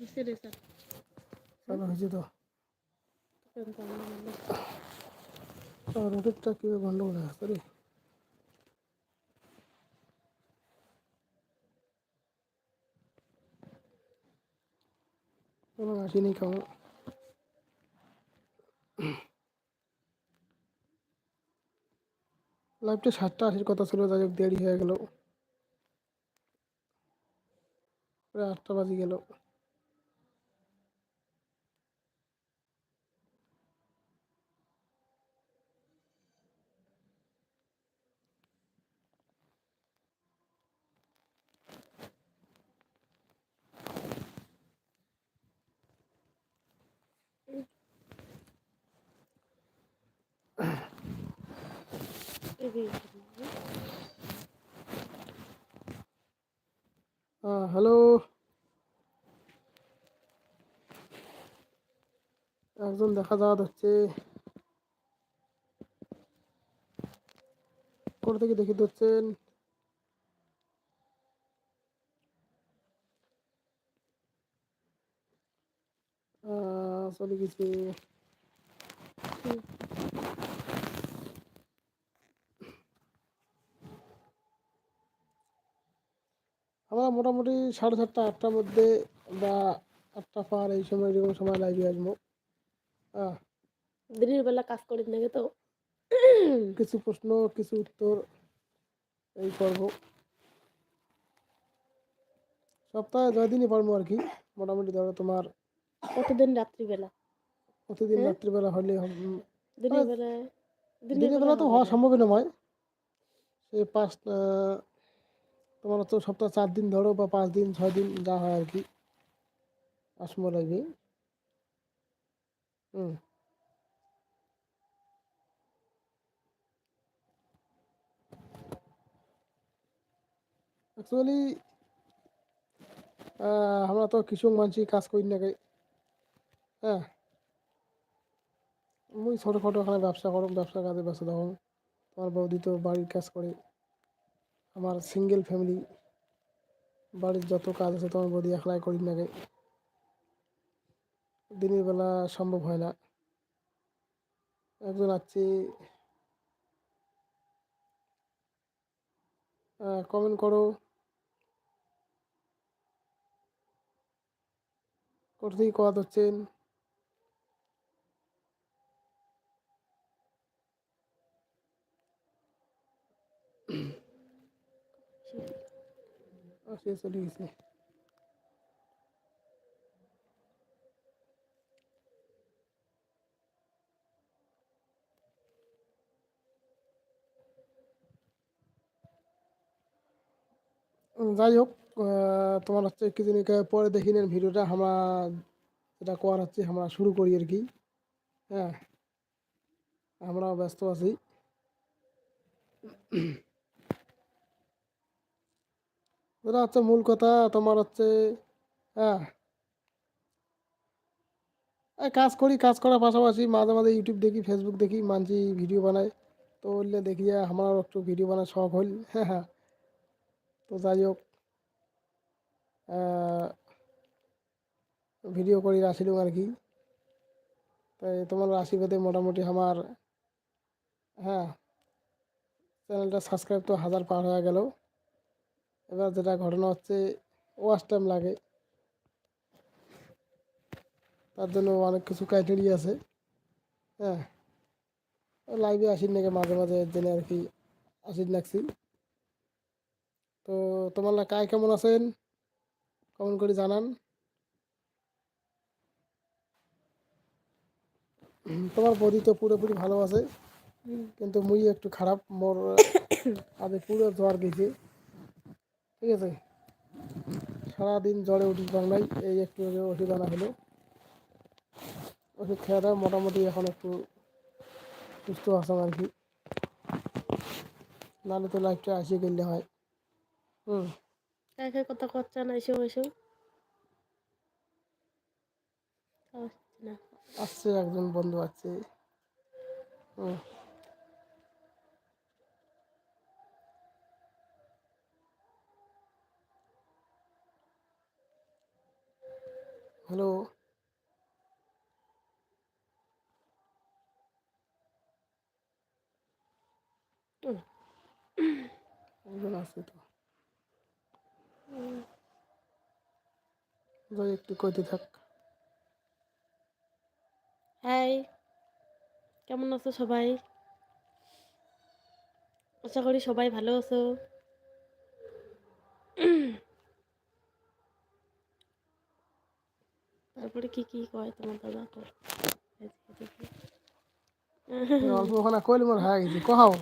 রে স্যার চালু লাইভটা সাতটা আসার কথা ছিল যাই হোক দেরি হয়ে গেল প্রায় আটটা বাজে গেল হ্যালো একজন দেখা যাওয়া হচ্ছে কোথা থেকে দেখে দিচ্ছেন চলে গেছি। মোটামুটি সাড়ে সাতটা আটটার মধ্যে বা আটটা পার এই সময় এরকম সময় লাইভে আসব। হ্যাঁ দিনের বেলা কাজ করি নাকি তো? কিছু প্রশ্ন কিছু উত্তর এই করব। সপ্তাহে ছয় দিনই পারব আর কি মোটামুটি ধরো তোমার কতদিন রাত্রিবেলা। প্রতিদিন হ্যাঁ? রাত্রিবেলা হলে দিনের বেলা দিনের বেলা তো হওয়া না। সম্ভবই নয় সেই পাঁচ আহ, তোমার হচ্ছে সপ্তাহে চার দিন ধরো বা পাঁচ দিন, ছয় দিন যা হয় আর কি। আসমো লাগবে। হুম। অ্যাকচুয়ালি আমরা তো কৃষক মানুষই কাজ করি না। হ্যাঁ। মুই ছোটোখাটো এখানে ব্যবসা করো ব্যবসা কাজে ব্যস্ত তখন তোমার বৌদি তো বাড়ির কাজ করে। আমার সিঙ্গেল ফ্যামিলি বাড়ির যত কাজ আছে, তোমার বৌদি একলাই করি না। দিনের বেলা সম্ভব হয় না। একজন আছে কমেন্ট করো। কোথা থেকে কথা হচ্ছেন সে চলে যাই হোক তোমার হচ্ছে কিছুদিন পরে দেখি নেন ভিডিওটা, আমরা যেটা করার হচ্ছে আমরা শুরু করি আর কি। হ্যাঁ আমরাও ব্যস্ত আছি। যেটা হচ্ছে মূল কথা, তোমার হচ্ছে হ্যাঁ। কাজ করি, কাজ করার পাশাপাশি মাঝে মাঝে ইউটিউব দেখি ফেসবুক দেখি, মানছি ভিডিও বানাই। তো বললে দেখি যে আমারও একটু ভিডিও বানার শখ হল হ্যাঁ হ্যাঁ। তো যাই হোক ভিডিও করি আসিলাম আর কি। তাই তোমার আশীর্বাদে মোটামুটি আমার হ্যাঁ চ্যানেলটা সাবস্ক্রাইব তো হাজার পার হয়ে গেল। এবার যেটা ঘটনা হচ্ছে ওয়াচ টাইম লাগে। তার জন্য অনেক কিছু ক্রাইটেরিয়া আছে। হ্যাঁ। লাইভে আসির নাকি মাঝে মাঝে জন্য আর কি আসির লাগছি তো তোমার কায় কেমন আছেন? কমেন্ট করে জানান। তোমার বডি তো পুরোপুরি ভালো আছে, কিন্তু মুই একটু খারাপ। মোর আগে পুরো জ্বর গেছে। ঠিক আছে? সারাদিন জ্বরে উঠি বাংলায় এই একটু আগে ওষুধ আনা হলো। ওষুধ খেয়ে দেয় মোটামুটি এখন একটু সুস্থ আসাম আর কি। নাহলে তো লাইফটা আসিয়ে গেলে হয়। হুম। কাকে কথা করছে না এসব এসব আসছে একজন বন্ধু আসছে। হুম। হ্যালো? আছে তো। একটু কইতে থাক। হাই, কেমন আছো সবাই? আশা করি সবাই ভালো আছো। তারপরে কি কি কয় তোমার দাদা? কর অল্প ওখানে কইলে মোর হয়ে গেছে কহাও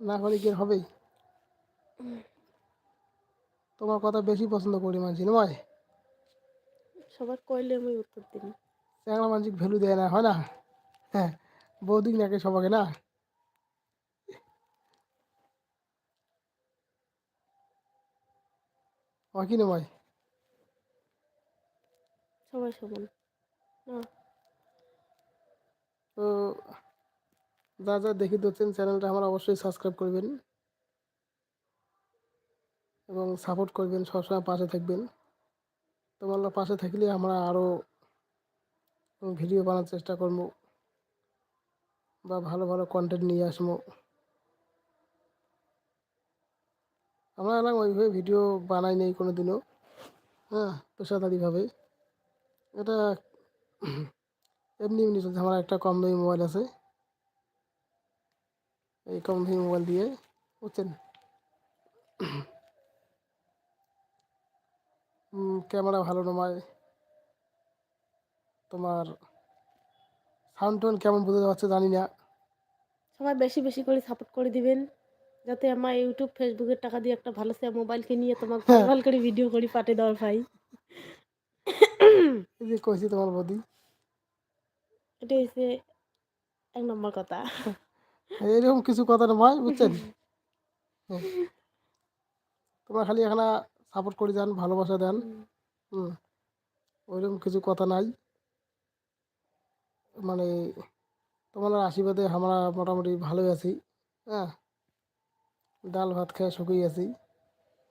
না করে কি হবেই? তোমার কথা বেশি পছন্দ করি মানছি নয় সবার কইলে আমি উত্তর দিই। চ্যাংলা মানসিক ভ্যালু দেয় না হয় না? হ্যাঁ বৌদিক নাকি সবাকে না? হয় কি নয় সবাই সমান। না। তো যা যা দেখি দিচ্ছেন চ্যানেলটা আমার অবশ্যই সাবস্ক্রাইব করবেন। এবং সাপোর্ট করবেন সবসময় পাশে থাকবেন। তোমার পাশে থাকলে আমরা আরও ভিডিও বানার চেষ্টা করব বা ভালো ভালো কন্টেন্ট নিয়ে আসব। আমরা এলাম ওইভাবে ভিডিও বানাই নেই কোনো দিনও হ্যাঁ পেশাদারিভাবে এটা এমনি এমনি চলছে। আমার একটা কম দামি মোবাইল আছে। এই কম দামি মোবাইল দিয়ে, বুঝছেন? ক্যামেরা ভালো নয়। তোমার সাউন্ড টোন কেমন বুঝতে যাচ্ছে জানি না। সবাই বেশি বেশি করে সাপোর্ট করে দিবেন। যাতে আমার ইউটিউব ফেসবুকের টাকা দিয়ে একটা ভালো সে মোবাইলকে নিয়ে তোমার ভালো করে ভিডিও করি পাঠে দেওয়ার ভাই। যে কইছি তোমার বদি। এটা হচ্ছে এক নম্বর কথা। এরকম কিছু কথা নয় বুঝছেন? হ্যাঁ। তোমরা খালি এখানে সাপোর্ট করে দেন ভালোবাসা দেন। হুম। ওইরকম কিছু কথা নাই। মানে তোমার আশীর্বাদে আমরা মোটামুটি ভালোই আছি। হ্যাঁ। ডাল ভাত খেয়ে শুকিয়ে আছি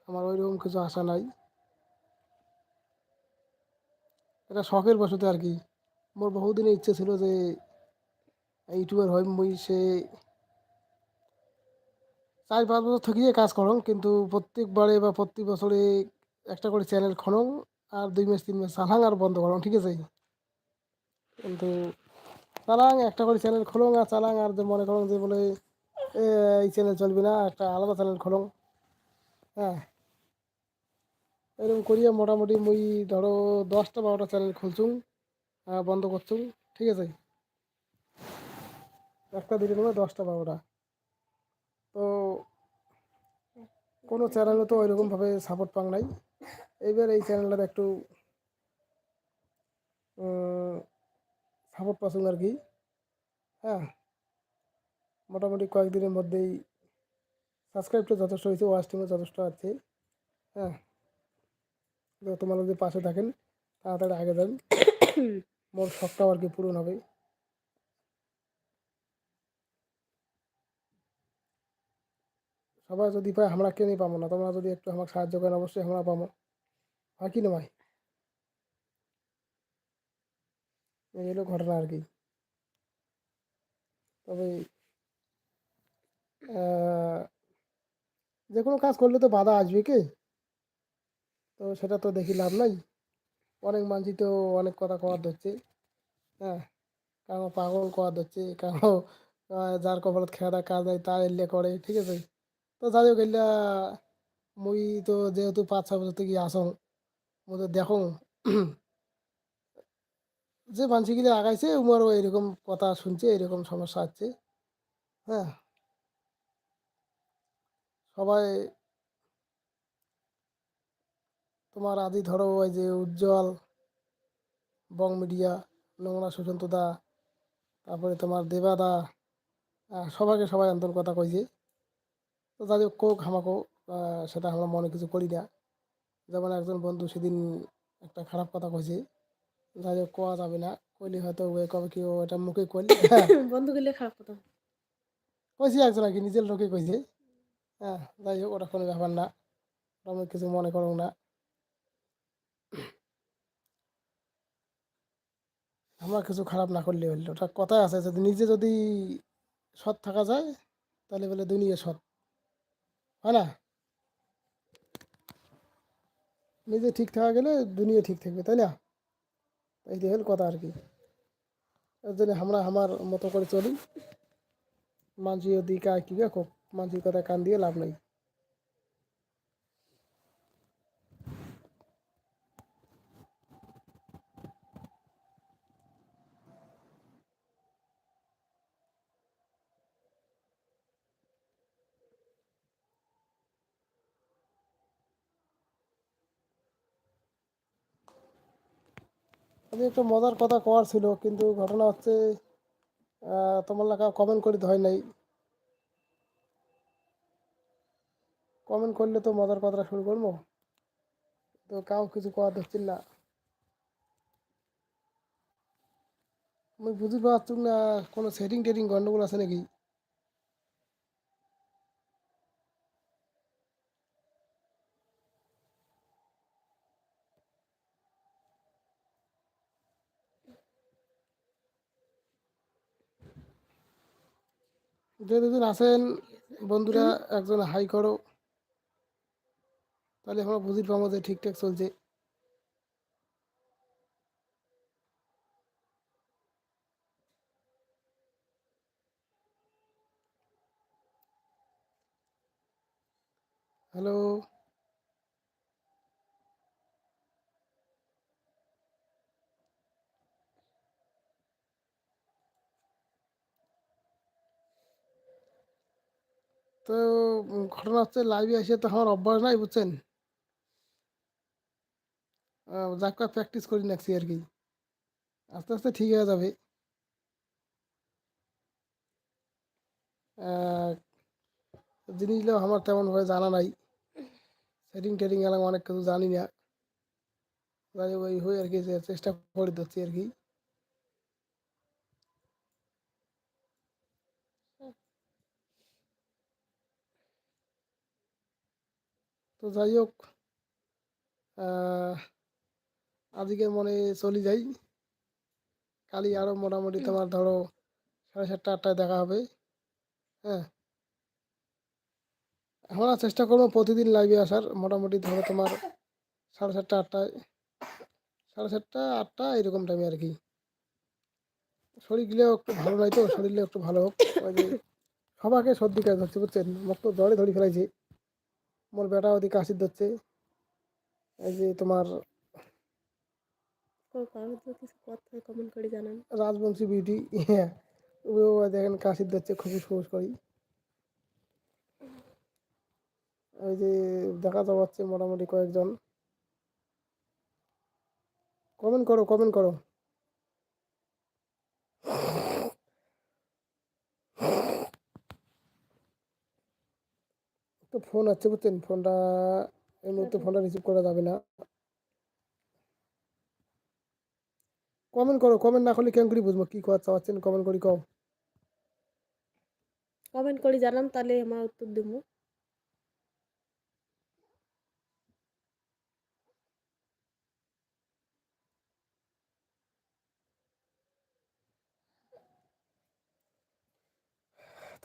আমার ওইরকম কিছু আশা নাই। এটা শখের বসতে আর কি। মোর বহুদিনের ইচ্ছে ছিল যে ইউটিউবার হয় মুই সে চার পাঁচ বছর থাকিয়ে কাজ করং, কিন্তু প্রত্যেকবারে বা প্রত্যেক বছরে একটা করে চ্যানেল খনং আর দুই মাস, তিন মাস চালাং আর বন্ধ করং, ঠিক আছে? কিন্তু চালাং, একটা করে চ্যানেল খোলং আর চালাং আর যে মনে করং যে বলে এই চ্যানেল চলবে না, একটা আলাদা চ্যানেল খোলং। হ্যাঁ। এরকম করিয়া মোটামুটি মুই ধরো দশটা বারোটা চ্যানেল খুলছুম বন্ধ করছুম ঠিক আছে? একটা দিলে মানে দশটা বারোটা। তো কোনো চ্যানেলও তো ওইরকমভাবে সাপোর্ট পাং নাই। এইবার এই চ্যানেলটার একটু সাপোর্ট পাচ্ছেন আর কি। হ্যাঁ। মোটামুটি কয়েকদিনের মধ্যেই সাবস্ক্রাইবটা যথেষ্ট হয়েছে ওয়াচ টিমও যথেষ্ট আছে। হ্যাঁ। তোমার যদি পাশে থাকেন, তাড়াতাড়ি আগে যান। মোর শখটাও আর কি পূরণ হবে। সবাই যদি পায়, আমরা কেনই পাবো না? তোমরা যদি একটু আমাকে সাহায্য করেন, অবশ্যই আমরা পাবো। হয় কি না ভাই? এই হলো ঘটনা আর কি। তবে যে কোনো কাজ করলে তো বাধা আসবে কি? তো সেটা তো দেখি লাভ নাই। অনেক মানুষই তো অনেক কথা কওয়ার ধরছে। হ্যাঁ কারও পাগল কওয়ার ধরছে, কারও যার কপালত খেয়া দেয় কাজ নাই, তার এলে করে, ঠিক আছে? তো যাই হোক এলিয়া মুই তো যেহেতু পাঁচ, ছয় বছর থেকে আসং, মুই তো দেখো। যে মানসিকগুলি আগাইছে, উমারও এরকম কথা শুনছে এরকম সমস্যা আছে হ্যাঁ সবাই তোমার আদি ধরো ওই যে উজ্জ্বল বং মিডিয়া নোংরা সুশান্ত দা তারপরে তোমার দেবাদা সবাইকে সবাই অন্তর কথা কইছে তো যাদের কোক হামাকো সেটা আমরা মনে কিছু করি না। যেমন একজন বন্ধু সেদিন একটা খারাপ কথা কইছে যাই হোক কোয়া যাবে না। কইলে হয়তো ওয়ে কবে কি ও এটা মুখে কইলে। বন্ধু গেলে খারাপ কথা। কইছে একজন আর কি নিজের লোকে কইছে হ্যাঁ যাই হোক ওটা কোনো ব্যাপার না। আমি কিছু মনে করো না। আমরা কিছু খারাপ না করলে হইল। ওটা কথা আছে যদি নিজে যদি সৎ থাকা যায়, তাহলে বলে দুনিয়া সৎ। হয় না? নিজে ঠিক থাকা গেলে দুনিয়া ঠিক থাকবে, তাই না? এইটাই হল কথা আর কি। এর জন্য আমরা আমার মতো করে চলি। মানুষ যদি কায় কী খুব মানসির কথা কান দিয়ে লাভ নাই। আমি একটা মজার কথা কওয়ার ছিল, কিন্তু ঘটনা হচ্ছে তোমার লেখা কমেন্ট করিতে হয় নাই। কমেন্ট করলে তো মজার কথাটা শুরু করব। তো কাউ কিছু করা দেখছিল না। আমি বুঝতে পারছি না, কোনো সেটিং টেটিং গন্ডগোল আছে নাকি? যে দুজন আছেন বন্ধুরা, একজন হাই করো। তাহলে আমরা বুঝতে পারব যে ঠিকঠাক চলছে। হ্যালো তো ঘটনা হচ্ছে লাইভে এসে তো আমার অভ্যাস নাই, বুঝছেন? যাক প্র্যাকটিস করি নাকছি আর কি। আস্তে আস্তে ঠিক হয়ে যাবে। জিনিসগুলো আমার তেমনভাবে জানা নাই। সেটিং টেটিং এলাম অনেক কিছু জানি না। হোক ওই হয়ে আর কি চেষ্টা করে দিচ্ছি আর কি। তো যাই হোক আজকে মনে চলে যাই। কালি আরও মোটামুটি তোমার ধরো সাড়ে সাতটা আটটায় দেখা হবে। হ্যাঁ। আমরা চেষ্টা করব প্রতিদিন লাইভে আসার। মোটামুটি ধরো তোমার সাড়ে সাতটা আটটায়। সাড়ে সাতটা আটটা এরকম টাইমে আর কি। শরীর শরীরগুলো একটু ভালো নাই তো শরীরগুলো একটু ভালো হোক। ওই যে সবাইকে সর্দি কাজ হচ্ছে বুঝছেন? মোক তো জ্বরে ধরে ফেলাইছে। মোর বেটা ওদিকে কাশির ধরছে। এই যে তোমার কমেন্ট রাজবংশী বিউটি হ্যাঁ দেখেন কাশির ধরছে খুবই সহজ করি। ওই যে দেখা যাচ্ছে মোটামুটি কয়েকজন। কমেন্ট করো কমেন্ট করো। তো ফোন আছে বুঝছেন ফোনটা এই মুহূর্তে ফোনটা রিসিভ করা যাবে না। কমেন্ট করো কমেন্ট না করলে কেমন করে বুঝব? কী কথা চাচ্ছেন কমেন্ট করি কম কমেন্ট করে জানান তাহলে আমার উত্তর দেবো।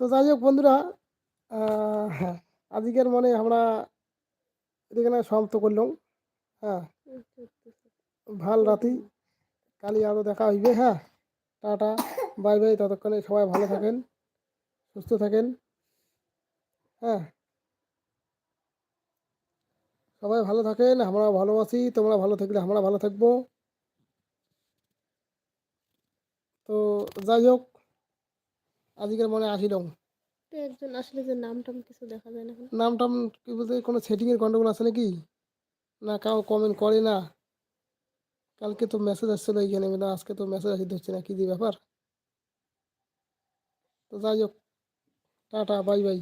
তো যাই হোক বন্ধুরা হ্যাঁ আজকের মনে আমরা এখানে সমাপ্ত করলাম। হ্যাঁ ভালো রাতি। কালি আরও দেখা হইবে হ্যাঁ? টাটা বাই বাই ততক্ষণে সবাই ভালো থাকেন সুস্থ থাকেন হ্যাঁ? সবাই ভালো থাকেন আমরা ভালো আছি তোমরা ভালো থাকলে আমরা ভালো থাকব। তো যাই হোক আজকের মনে আসিলাম একজন আসলে যে নাম টাম কিছু দেখা যায় না এখন নাম টাম কি বলতে কোনো সেটিংয়ের গন্ডগোল আছে নাকি? না কাউ কমেন্ট করে না। কালকে তো মেসেজ আসছিল এইখানে বলে আজকে তো মেসেজ আসি হচ্ছে না কি দিয়ে ব্যাপার তো যাই হোক টাটা বাই বাই